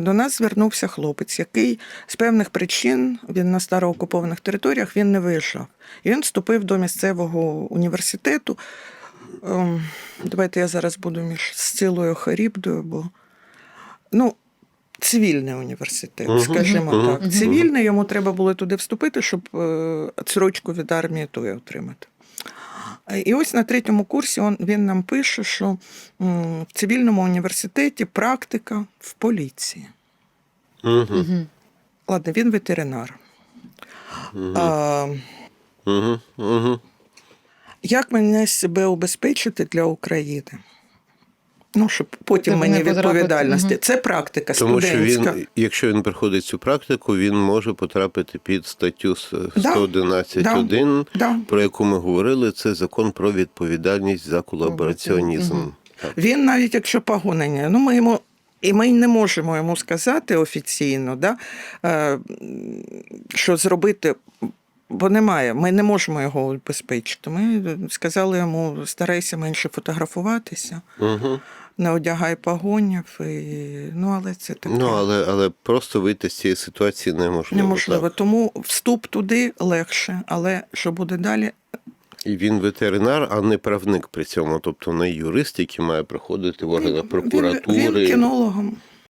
до нас звернувся хлопець, який з певних причин він на староокупованих територіях він не виїжджав. І він вступив до місцевого університету. Ем, Давайте я зараз буду між Сцилою Харібдою, бо ну, цивільний університет, Мгм, скажімо мгм, так. мгм. Цивільний йому треба було туди вступити, щоб е, срочку від армії тої отримати. Е, І ось на третьому курсі он, він нам пише, що в цивільному університеті практика в поліції. Угу. Угу. Ладно, він ветеринар. А, Угу. Угу. як мене себе убезпечити для України? Ну, щоб потім Щоб мені відповідальності. мгм. Це практика Тому що він, якщо він проходить цю практику, він може потрапити під статтю с- Да, 111.1, Да. про яку ми говорили. Це закон про відповідальність за колабораціонізм. Так. Він навіть якщо погонення, ну ми йому. І ми не можемо йому сказати офіційно, да, е, що зробити, бо немає. Ми не можемо його убезпечити. Ми сказали йому, старайся менше фотографуватися, Угу. не одягай погонів. І, ну, але це таке Ну, але, але просто вийти з цієї ситуації неможливо. неможливо. так. Тому вступ туди легше, але що буде далі, І він ветеринар, а не правник при цьому, тобто не юрист, який має приходити в органи він, прокуратури. він кінологом.